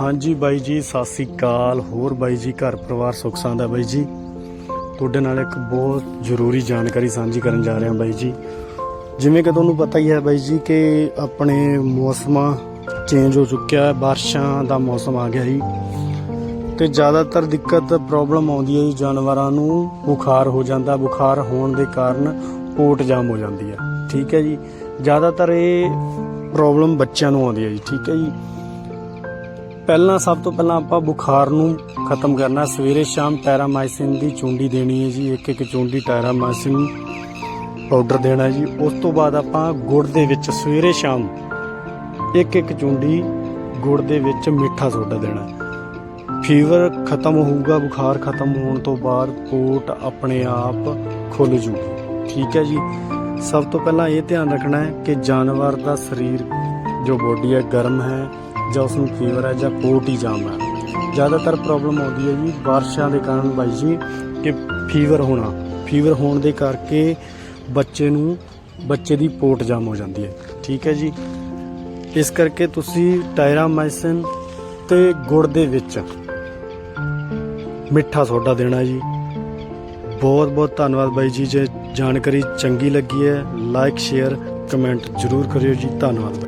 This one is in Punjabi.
ਹਾਂਜੀ ਬਾਈ ਜੀ, ਸਤਿ ਸ੍ਰੀ ਅਕਾਲ। ਹੋਰ ਬਾਈ ਜੀ, ਘਰ ਪਰਿਵਾਰ ਸੁੱਖ ਸਾਂਦ ਹੈ ਬਾਈ ਜੀ? ਤੁਹਾਡੇ ਨਾਲ ਇੱਕ ਬਹੁਤ ਜ਼ਰੂਰੀ ਜਾਣਕਾਰੀ ਸਾਂਝੀ ਕਰਨ ਜਾ ਰਿਹਾ ਬਾਈ ਜੀ। ਜਿਵੇਂ ਕਿ ਤੁਹਾਨੂੰ ਪਤਾ ਹੀ ਹੈ ਬਾਈ ਜੀ ਕਿ ਆਪਣੇ ਮੌਸਮਾਂ ਚੇਂਜ ਹੋ ਚੁੱਕਿਆ ਹੈ, ਬਾਰਿਸ਼ਾਂ ਦਾ ਮੌਸਮ ਆ ਗਿਆ ਜੀ। ਤੇ ਜ਼ਿਆਦਾਤਰ ਦਿੱਕਤ ਪ੍ਰੋਬਲਮ ਆਉਂਦੀ ਹੈ ਜੀ, ਜਾਨਵਰਾਂ ਨੂੰ ਬੁਖਾਰ ਹੋ ਜਾਂਦਾ, ਬੁਖਾਰ ਹੋਣ ਦੇ ਕਾਰਨ ਪੋਟ ਜਾਮ ਹੋ ਜਾਂਦੀ ਹੈ। ਠੀਕ ਹੈ ਜੀ। ਜ਼ਿਆਦਾਤਰ ਇਹ ਪ੍ਰੋਬਲਮ ਬੱਚਿਆਂ ਨੂੰ ਆਉਂਦੀ ਹੈ ਜੀ, ਠੀਕ ਹੈ ਜੀ। ਪਹਿਲਾਂ ਸਭ ਤੋਂ ਪਹਿਲਾਂ ਆਪਾਂ ਬੁਖਾਰ ਨੂੰ ਖਤਮ ਕਰਨਾ। ਸਵੇਰੇ ਸ਼ਾਮ ਟੈਰਾਮਾਈਸਿਨ ਦੀ ਚੂੰਡੀ ਦੇਣੀ ਹੈ ਜੀ ਇੱਕ ਇੱਕ ਚੁੰਡੀ ਟੈਰਾਮਾਈਸਿਨ ਪਾਊਡਰ ਦੇਣਾ ਜੀ। ਉਸ ਤੋਂ ਬਾਅਦ ਆਪਾਂ ਗੁੜ ਦੇ ਵਿੱਚ ਸਵੇਰੇ ਸ਼ਾਮ ਇੱਕ ਇੱਕ ਚੁੰਡੀ ਗੁੜ ਦੇ ਵਿੱਚ ਮਿੱਠਾ ਸੋਡਾ ਦੇਣਾ। ਫੀਵਰ ਖਤਮ ਹੋਊਗਾ, ਬੁਖਾਰ ਖਤਮ ਹੋਣ ਤੋਂ ਬਾਅਦ ਪੋਟ ਆਪਣੇ ਆਪ ਖੁੱਲ ਜੂ ਠੀਕ ਹੈ ਜੀ? ਸਭ ਤੋਂ ਪਹਿਲਾਂ ਇਹ ਧਿਆਨ ਰੱਖਣਾ ਹੈ ਕਿ ਜਾਨਵਰ ਦਾ ਸਰੀਰ, ਜੋ ਬੋਡੀ ਹੈ, ਗਰਮ ਹੈ। ਜਾਂ ਉਸ ਨੂੰ ਫੀਵਰ ਹੈ ਜਾਂ ਪੋਟ ਹੀ ਜਾਮ ਹੈ। ਜ਼ਿਆਦਾਤਰ ਪ੍ਰੋਬਲਮ ਆਉਂਦੀ ਹੈ ਜੀ ਬਾਰਿਸ਼ਾਂ ਦੇ ਕਾਰਨ ਬਾਈ ਜੀ ਕਿ ਫੀਵਰ ਹੋਣਾ। ਫੀਵਰ ਹੋਣ ਦੇ ਕਰਕੇ ਬੱਚੇ ਨੂੰ, ਬੱਚੇ ਦੀ ਪੋਟ ਜਾਮ ਹੋ ਜਾਂਦੀ ਹੈ। ਠੀਕ ਹੈ ਜੀ? ਇਸ ਕਰਕੇ ਤੁਸੀਂ ਟਾਇਰਾਮਾਈਸਿਨ ਤੇ ਗੁੜ ਦੇ ਵਿੱਚ ਮਿੱਠਾ ਸੋਡਾ ਦੇਣਾ ਜੀ। ਬਹੁਤ ਬਹੁਤ ਧੰਨਵਾਦ ਬਾਈ ਜੀ, ਜੇ ਜਾਣਕਾਰੀ ਚੰਗੀ ਲੱਗੀ ਹੈ ਲਾਈਕ ਸ਼ੇਅਰ ਕਮੈਂਟ ਜ਼ਰੂਰ ਕਰਿਓ ਜੀ। ਧੰਨਵਾਦ।